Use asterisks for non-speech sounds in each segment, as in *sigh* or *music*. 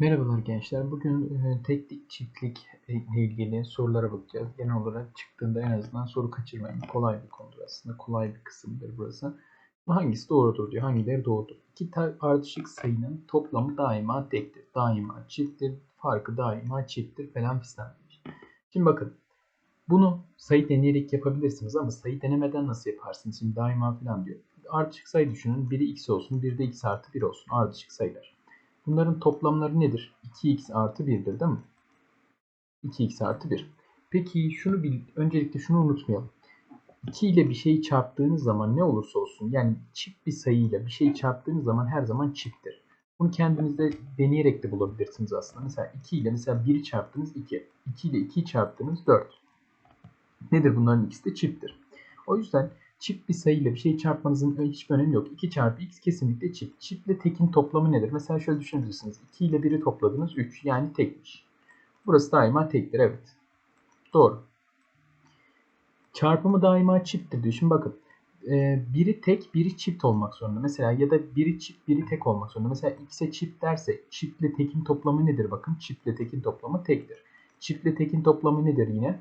Merhabalar gençler. Bugün e, teklik çiftlik ile ilgili sorulara bakacağız. Genel olarak çıktığında en azından soru kaçırmayın. Kolay bir konudur aslında. Kolay bir kısımdır burası. Hangisi doğrudur diyor. Hangileri doğrudur? İki ardışık sayının toplamı daima tektir. Daima çifttir. Farkı daima çifttir falan fistan. Şimdi bakın. Bunu sayı deneyerek yapabilirsiniz ama sayı denemeden nasıl yaparsınız? Şimdi daima falan diyor. Ardışık sayı düşünün. Biri x olsun, biri de x artı 1 olsun. Ardışık sayılar. Bunların toplamları nedir? 2x artı 1'dir değil mi? 2x artı 1. Peki şunu bil, öncelikle şunu unutmayalım. 2 ile bir şeyi çarptığınız zaman ne olursa olsun yani çift bir sayıyla bir şeyi çarptığınız zaman her zaman çifttir. Bunu kendinizde deneyerek de bulabilirsiniz aslında. Mesela 2 ile mesela 1'i çarptınız 2. 2 ile 2'yi çarptınız 4. Nedir bunların ikisi de çifttir. O yüzden çift bir sayıyla bir şey çarpmanızın hiçbir önemi yok. 2 çarpı x kesinlikle çift. Çiftle tekin toplamı nedir? Mesela şöyle düşünebilirsiniz. 2 ile 1'i topladınız 3 yani tekmiş. Burası daima tektir evet. Doğru. Çarpımı daima çifttir diyor. Şimdi bakın. E, biri tek, biri çift olmak zorunda. Mesela ya da biri çift, biri tek olmak zorunda. Mesela x'e çift derse çiftle tekin toplamı nedir? Bakın çiftle tekin toplamı tektir. Çiftle tekin toplamı nedir yine?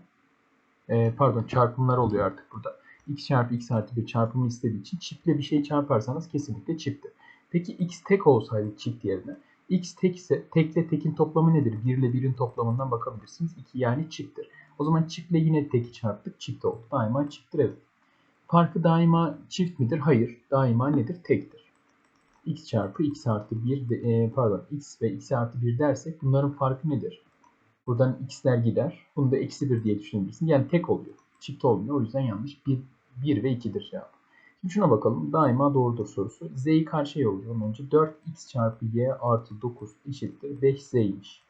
E, pardon çarpımlar oluyor artık burada x çarpı x artı 1 çarpımı istediği için çiftle bir şey çarparsanız kesinlikle çifttir. Peki x tek olsaydı çift yerine x tek ise tekle tekin toplamı nedir? 1 ile 1'in toplamından bakabilirsiniz. 2 yani çifttir. O zaman çiftle yine teki çarptık çift oldu. Daima çifttir evet. Farkı daima çift midir? Hayır. Daima nedir? Tektir. x çarpı x artı 1 de, e, pardon x ve x artı 1 dersek bunların farkı nedir? Buradan x'ler gider. Bunu da eksi 1 diye düşünebilirsin. Yani tek oluyor. Çift olmuyor. O yüzden yanlış. 1 1 ve 2'dir cevap. Şimdi şuna bakalım. Daima doğrudur sorusu. Z'yi karşıya yolluyorum önce. 4x çarpı y artı 9 eşittir 5z'ymiş.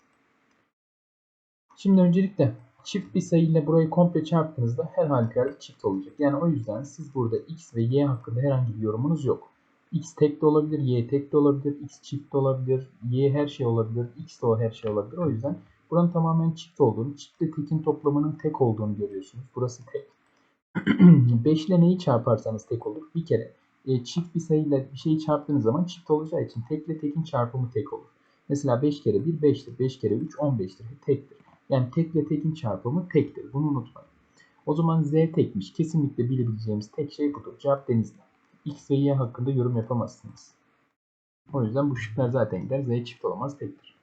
Şimdi öncelikle çift bir sayı ile burayı komple çarptığınızda her halükarda çift olacak. Yani o yüzden siz burada x ve y hakkında herhangi bir yorumunuz yok. x tek de olabilir, y tek de olabilir, x çift de olabilir, y her şey olabilir, x de o her şey olabilir. O yüzden buranın tamamen çift olduğunu, çiftle tekin toplamının tek olduğunu görüyorsunuz. Burası tek. *clears throat* 5 ile neyi çarparsanız tek olur. Bir kere e, çift bir sayıyla bir şeyi çarptığınız zaman çift olacağı için tek ile tekin çarpımı tek olur. Mesela 5 kere 1 5'tir. 5 kere 3 15'tir. Tektir. Yani tek ile tekin çarpımı tektir. Bunu unutmayın. O zaman z tekmiş. Kesinlikle bilebileceğimiz tek şey budur. Cevap denizli. X ve Y hakkında yorum yapamazsınız. O yüzden bu şıklar zaten gider. Z çift olamaz tektir.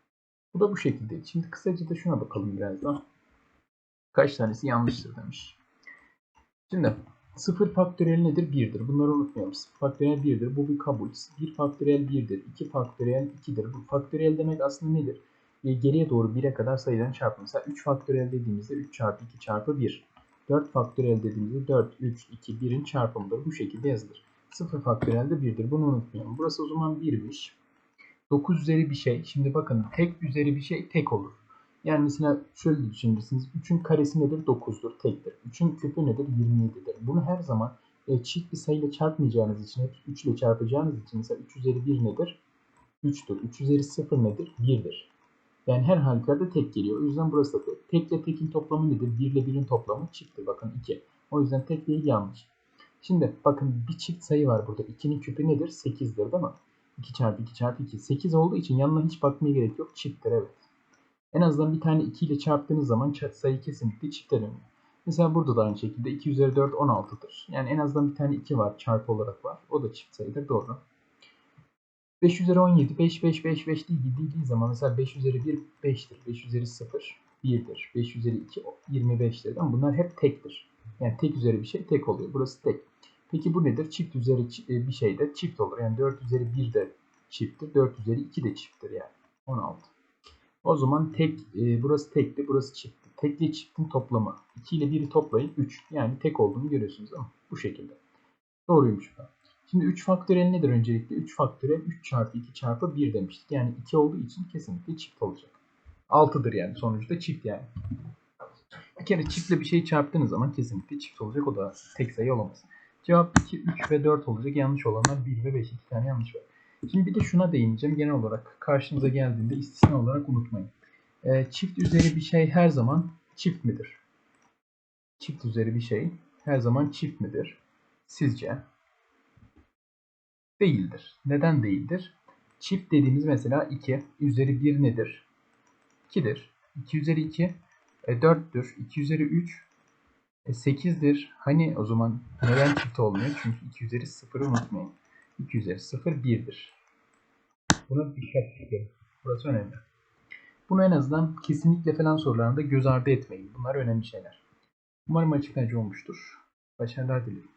Bu da bu şekilde. Şimdi kısaca da şuna bakalım biraz daha. Kaç tanesi yanlıştır demiş. Şimdi 0 faktöriyel nedir? 1'dir. Bunları unutmayalım. 0 faktöriyel 1'dir. Bu bir kabul. 1 faktöriyel 1'dir. 2 faktöriyel 2'dir. Bu faktöriyel demek aslında nedir? E, geriye doğru 1'e kadar sayıdan çarpma. Mesela 3 faktöriyel dediğimizde 3 çarpı 2 çarpı 1. 4 faktöriyel dediğimizde 4, 3, 2, 1'in çarpımıdır. Bu şekilde yazılır. 0 faktöriyel de 1'dir. Bunu unutmayalım. Burası o zaman 1'miş. 9 üzeri bir şey. Şimdi bakın tek üzeri bir şey tek olur. Yani mesela şöyle düşünürsünüz. 3'ün karesi nedir? 9'dur. Tektir. 3'ün küpü nedir? 27'dir. Bunu her zaman e, çift bir sayıyla çarpmayacağınız için, hep 3 ile çarpacağınız için mesela 3 üzeri 1 nedir? 3'tür. 3 üzeri 0 nedir? 1'dir. Yani her halükarda tek geliyor. O yüzden burası da tek. Tek ile tekin toplamı nedir? 1 ile 1'in toplamı çifttir. Bakın 2. O yüzden tek değil yanlış. Şimdi bakın bir çift sayı var burada. 2'nin küpü nedir? 8'dir değil mi? 2 çarpı 2 çarpı 2. 8 olduğu için yanına hiç bakmaya gerek yok. Çifttir evet. En azından bir tane 2 ile çarptığınız zaman sayı kesinlikle çifte dönüyor. Mesela burada da aynı şekilde 2 üzeri 4 16'dır. Yani en azından bir tane 2 var çarpı olarak var. O da çift sayıdır doğru. 5 üzeri 17 5 5 5 5 değil dediği zaman mesela 5 üzeri 1 5'tir. 5 üzeri 0 1'dir. 5 üzeri 2 25'tir. Ama bunlar hep tektir. Yani tek üzeri bir şey tek oluyor. Burası tek. Peki bu nedir? Çift üzeri e, bir şey de çift olur. Yani 4 üzeri 1 de çifttir. 4 üzeri 2 de çifttir yani. 16. O zaman tek e, burası tekti, burası çiftti. Tekli çiftin toplamı. 2 ile 1'i toplayın 3. Yani tek olduğunu görüyorsunuz ama bu şekilde. Doğruymuş bu. Şimdi 3 faktöriyel nedir öncelikle? 3 faktöriyel 3 çarpı 2 çarpı 1 demiştik. Yani 2 olduğu için kesinlikle çift olacak. 6'dır yani sonuçta çift yani. Bir kere çiftle bir şey çarptığınız zaman kesinlikle çift olacak. O da tek sayı olamaz. Cevap 2, 3 ve 4 olacak. Yanlış olanlar 1 ve 5. 2 tane yanlış var. Şimdi bir de şuna değineceğim. Genel olarak karşınıza geldiğinde istisna olarak unutmayın. E, çift üzeri bir şey her zaman çift midir? Çift üzeri bir şey her zaman çift midir? Sizce? Değildir. Neden değildir? Çift dediğimiz mesela 2 üzeri 1 nedir? 2'dir. 2 üzeri 2 e, 4'tür. 2 üzeri 3 e, 8'dir. Hani o zaman neden çift olmuyor? Çünkü 2 üzeri 0'ı unutmayın. 2 üzeri 0 1'dir. Buna dikkat edin. Burası önemli. Bunu en azından kesinlikle falan sorularında göz ardı etmeyin. Bunlar önemli şeyler. Umarım açıklayıcı olmuştur. Başarılar dilerim.